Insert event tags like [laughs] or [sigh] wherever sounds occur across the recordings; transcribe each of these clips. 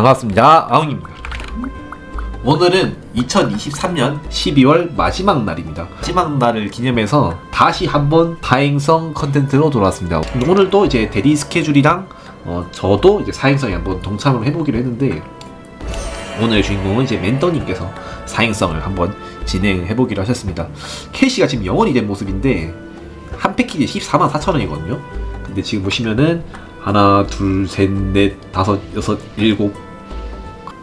반갑습니다. 아웅입니다. 오늘은 2023년 12월 마지막 날입니다. 마지막 날을 기념해서 다시 한번 다행성 컨텐츠로 돌아왔습니다. 오늘도 이제 대리 스케줄이랑 어, 저도 이제 사행성에 한번 동참을 해보기로 했는데 오늘의 주인공은 이제 멘더님께서 사행성을 한번 진행해보기로 하셨습니다. 캐시가 지금 영원이 된 모습인데 한 패키지 14만 4천 원이거든요. 근데 지금 보시면은 하나, 둘, 셋, 넷, 다섯, 여섯, 일곱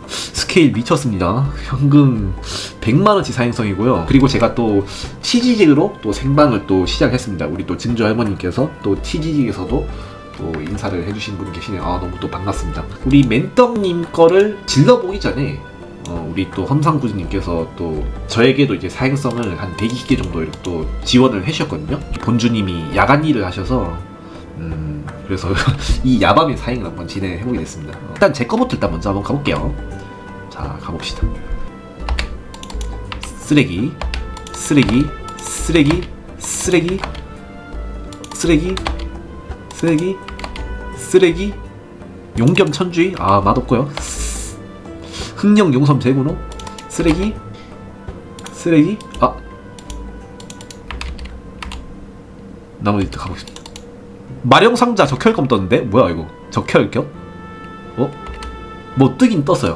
스케일 미쳤습니다. 현금 100만 원치 사행성이고요. 그리고 제가 또 TG직으로 또 생방을 또 시작했습니다. 우리 또 증조 할머님께서 또 TG직에서도 또 인사를 해주신 분이 계시네요. 아 너무 또 반갑습니다. 우리 멘떡님 거를 질러보기 전에 어, 우리 또 험상구님께서 또 저에게도 이제 사행성을 한 120개 정도 이렇게 또 지원을 해주셨거든요. 본주님이 야간 일을 하셔서 음, 그래서 [laughs] 이 야밤의 사행을 한번 진행해보게 됐습니다. 어, 일단 제 거부터 일단 먼저 한번 가볼게요. 자, 가봅시다. 쓰레기, 쓰레기, 쓰레기, 쓰레기, 쓰레기, 쓰레기, 쓰레기, 용겸 천주의, 아, 맛없고요. 쓰- 흥령 용섬 제군호, 쓰레기, 쓰레기, 아, 나머지 또 가보겠습니다. 마령상자 적혈검 떴는데? 뭐야 이거? 적혈검? 어? 뭐 뜨긴 떴어요.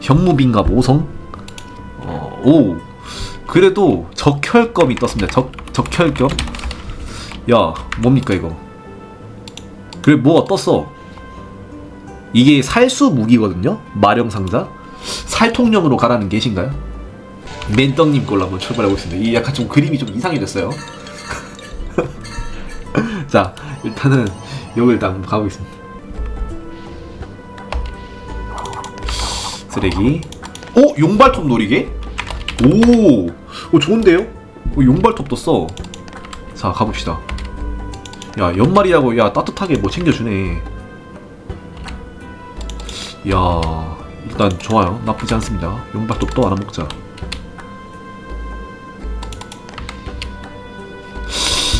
현무빈갑 5성? 어, 오. 그래도 적혈검이 떴습니다. 적, 적혈검? 야, 뭡니까 이거? 그래, 뭐가 떴어? 이게 살수 무기거든요? 마령 상자? 살통령으로 가라는 계신가요? 맨떡님 걸로 한번 출발해 보겠습니다. 이 약간 좀 그림이 좀 이상해졌어요. [laughs] 자, 일단은 여기 일단 가보겠습니다. 쓰레기. 오, 용발톱 놀이개? 오, 오 좋은데요? 오, 용발톱도 써. 자, 가봅시다. 야, 연말이라고 야 따뜻하게 뭐 챙겨주네. 야, 일단 좋아요. 나쁘지 않습니다. 용발톱 또 하나 먹자.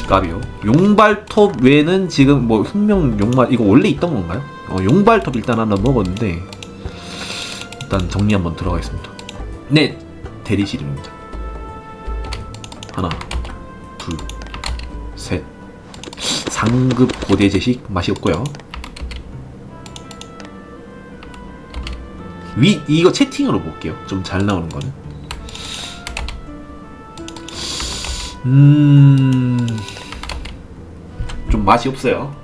까비요. 용발톱 외에는 지금 뭐 흑명 용말 이거 원래 있던 건가요? 어, 용발톱 일단 하나 먹었는데 일단 정리 한번 들어가겠습니다. 네, 대리실 입니다. 하나, 둘, 셋. 상급 고대 제식 맛이 없고요. 위 이거 채팅으로 볼게요. 좀 잘 나오는 거는. 음. 좀 맛이 없어요.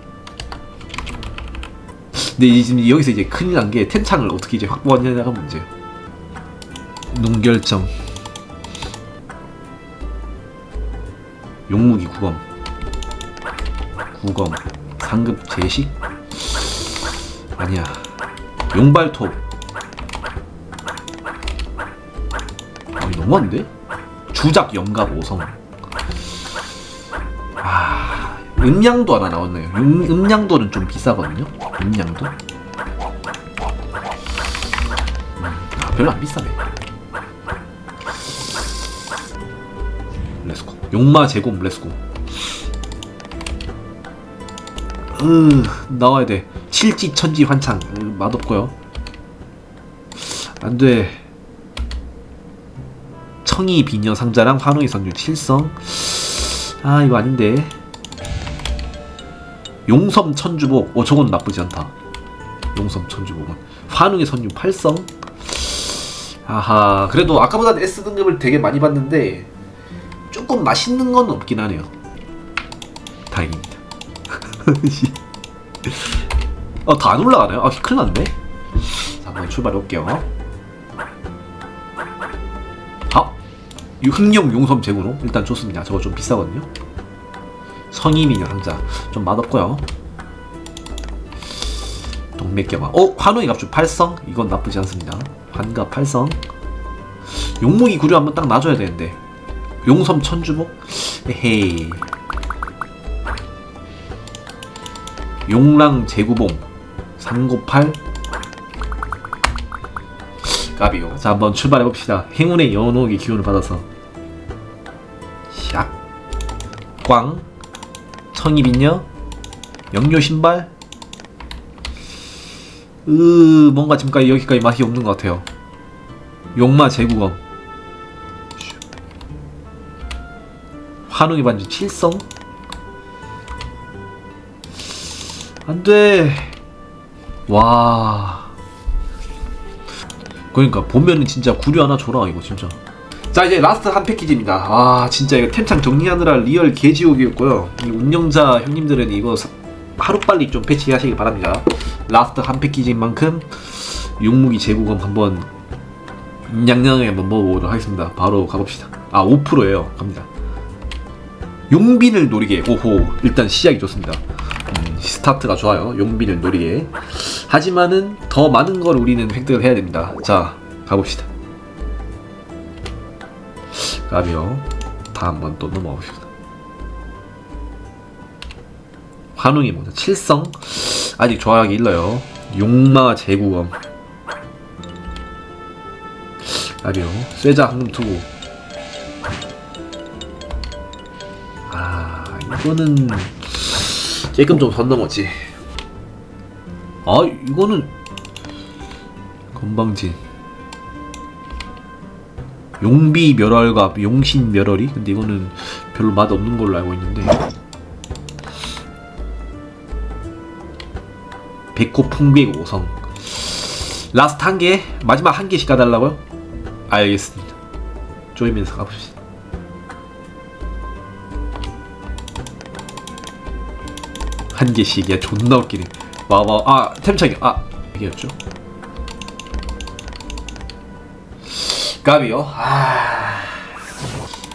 근데 이제 지금 여기서 이제 큰일 난 게 텐창을 어떻게 이제 확보하느냐가 문제예요. 농결점. 용무기 구검. 구검. 상급 제식? 아니야. 용발톱. 아, 이거 너무한데? 주작 영갑 5성. 음양도 하나 나왔네요. 음, 음양도는 좀 비싸거든요. 음양도. 음, 아, 별로 안 비싸네. 렛츠고. 용마 제곱 렛츠고. 으, 나와야 돼. 칠지 천지 환창. 으, 맛없고요. 안 돼. 청이 비녀 상자랑 환호의 선율 7성. 아 이거 아닌데 용섬 천주복. 어 저건 나쁘지 않다. 용섬 천주복은. 환웅의 선유 8성? 아하 그래도 아까보다는 S등급을 되게 많이 봤는데 조금 맛있는 건 없긴 하네요. 다행입니다. [laughs] 어 다 안 올라가네요 아 큰일 났네. 자 한번 출발해 볼게요. 아이 흥령 용섬 제구로? 일단 좋습니다. 저거 좀 비싸거든요. 성이미녀 상자 좀 맛없고요. 동맥경화. 어 환웅이 갑주 8성 이건 나쁘지 않습니다. 환갑 8성. 용무기 구류 한번 딱 놔줘야 되는데. 용섬 천주복. 에헤이. 용랑 제구봉 상고팔 까비요. 자 한번 출발해 봅시다. 행운의 연옥의 기운을 받아서 샥, 꽝, 청이빈녀, 영료 신발, 으 뭔가 지금까지 여기까지 맛이 없는 것 같아요. 용마 제구검 환웅의 반지 칠성? 안돼. 와. 그러니까 보면은 진짜 구류 하나 줘라 이거 진짜 자 이제 라스트 한 패키지입니다. 아 진짜 이거 템창 정리하느라 리얼 개지옥이었고요. 이 운영자 형님들은 이거 사- 하루빨리 좀 패치하시길 바랍니다. 라스트 한 패키지인 만큼 용무기 제구검 한번 냥냥하게 한번 먹어보도록 하겠습니다. 바로 가봅시다. 아 5%예요. 갑니다. 용빈을 노리게. 오호 일단 시작이 좋습니다. 음, 스타트가 좋아요. 용빈을 노리게. 하지만은 더 많은 걸 우리는 획득을 해야 됩니다. 자 가봅시다 가비요 다 한번 또 넘어가 봅시다. 환웅이 뭐냐 칠성? 아직 좋아하기 일러요. 용마 제구검. 가비요 쇠자 황금 투구. 아 이거는 조금 좀 선 넘었지. 아 이거는 건방진 용비 멸월과 용신 멸월이? 근데 이거는 별로 맛 없는 걸로 알고 있는데. 백호 풍백 오성. 라스트 한 개 마지막 한 개씩 가달라고요? 알겠습니다. 쪼이면서 가봅시다. 한 개씩이야 존나 웃기네. 와와 아 템차기 아 이게였죠 까비요? 아.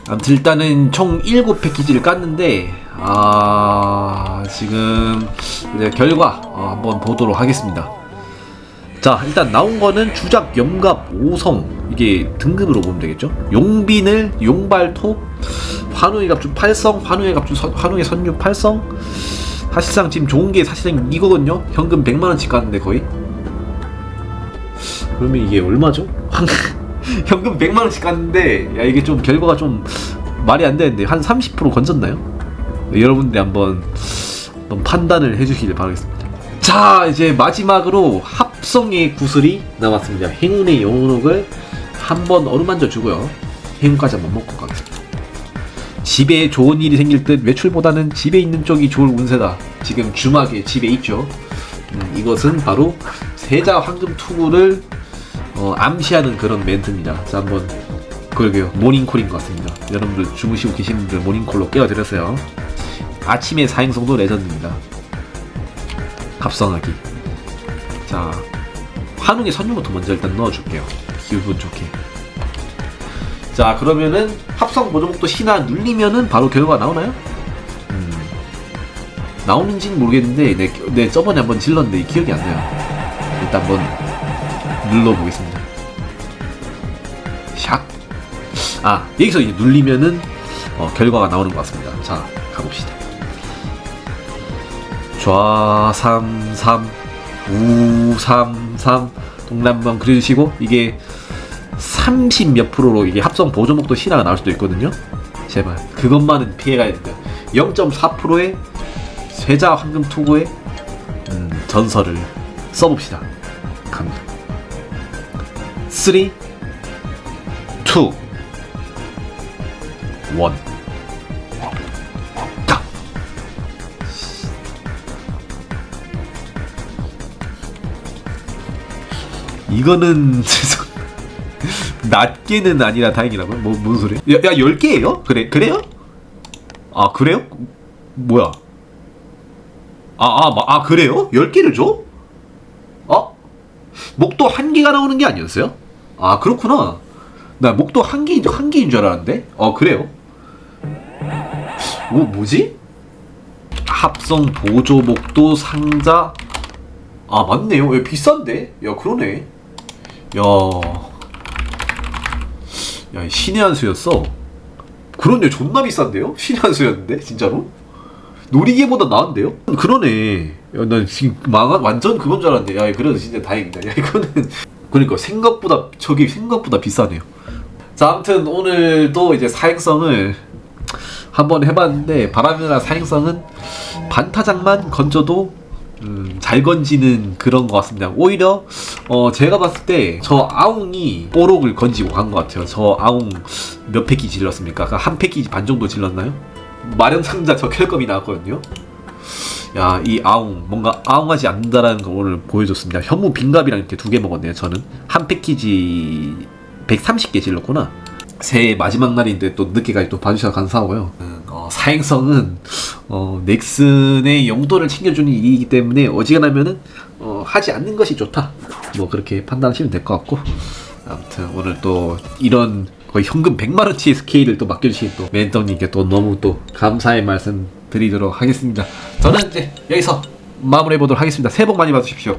아무튼 일단은 총 7패키지를 깠는데 아 지금 이제 결과 어, 한번 보도록 하겠습니다. 자 일단 나온 거는 주작 염갑 5성. 이게 등급으로 보면 되겠죠? 용빈을 용발톱 환우의 갑주 8성 환우의 갑주 선, 환우의 선유 8성. 사실상 지금 좋은 게 사실상 이거거든요. 현금 100만원씩 갔는데 거의. 그러면 이게 얼마죠? [laughs] [laughs] 현금 100만 원씩 갔는데 야 이게 좀 결과가 좀 말이 안 되는데 한 30% 건졌나요? 네, 여러분들이 한번, 한번 판단을 해주시길 바라겠습니다. 자 이제 마지막으로 합성의 구슬이 남았습니다. 행운의 영혼옥을 한번 어루만져 주고요. 행운까지 한번 먹고 가겠습니다. 집에 좋은 일이 생길 듯 외출보다는 집에 있는 쪽이 좋을 운세다. 지금 주막에 집에 있죠. 음, 이것은 바로 세자 황금 투구를 어, 암시하는 그런 멘트입니다. 자 한번 그러게요. 모닝콜인 것 같습니다. 여러분들 주무시고 계시는 분들 모닝콜로 깨워드렸어요. 아침의 사행성도 레전드입니다. 합성하기. 자 환웅의 선유부터 먼저 일단 넣어줄게요. 기분 좋게. 자 그러면은 합성 보조목도 신화 눌리면은 바로 결과가 나오나요? 음, 나오는지는 모르겠는데 내, 내 저번에 한번 질렀는데 기억이 안 나요. 일단 한번 눌러보겠습니다 샥 아, 여기서 이제 눌리면은 어, 결과가 나오는 것 같습니다. 자, 가봅시다. 좌삼삼 우삼삼 동남번 그려주시고 이게 30 몇 프로로 이게 합성 보조목도 신화가 나올 수도 있거든요. 제발 그것만은 피해가야 된다. 0.4%의 쇠자 황금 투구의 음, 전설을 써봅시다. 갑니다. 3, 2, 1 가! 이거는 [laughs] 죄송 낮게는 아니라 다행이라고요? 뭐 무슨 소리? 야, 야 10개예요? 그래 그래요? 아 그래요? 뭐야? 아, 아, 마- 아 그래요? 10개를 줘? 어? 목도 한 개가 나오는 게 아니었어요? 아 그렇구나. 나 목도 한 개인 한 개인 줄 알았는데. 어 그래요? 뭐 뭐지? 합성 보조 목도 상자. 아 맞네요. 왜 비싼데? 야 그러네. 야. 야 신의 한 수였어. 그런데 존나 비싼데요? 신의 한 수였는데 진짜로? 놀이개보다 나은데요? 그러네. 야, 난 지금 망한 완전 그건 줄 알았는데. 야, 그래도 진짜 다행이다. 야, 이거는 그러니까 생각보다 저기 생각보다 비싸네요. 자, 아무튼 오늘도 이제 사행성을 한번 해봤는데 바람이나 사행성은 반타작만 건져도 음, 잘 건지는 그런 것 같습니다. 오히려 어, 제가 봤을 때 저 아웅이 뽀록을 건지고 간 것 같아요. 저 아웅 몇 패키 질렀습니까? 그한 패키지 반 정도 질렀나요? 마령 상자 저 켈검이 나왔거든요. 야, 이 아웅 뭔가 아웅하지 않는다라는 걸 오늘 보여줬습니다. 현무 빈갑이랑 이렇게 두 개 먹었네요. 저는 한 패키지 130개 질렀구나. 새해 마지막 날인데 또 늦게까지 또 봐주셔서 감사하고요. 음, 어, 사행성은 어, 넥슨의 용도를 챙겨주는 일이기 때문에 어지간하면은 어, 하지 않는 것이 좋다. 뭐 그렇게 판단하시면 될 것 같고 아무튼 오늘 또 이런 거의 현금 100만 원치의 스케일을 또 맡겨주신 또 멘토님께 또 너무 또 감사의 말씀 드리도록 하겠습니다. 저는 이제 여기서 마무리해 보도록 하겠습니다. 새해 복 많이 받으십시오.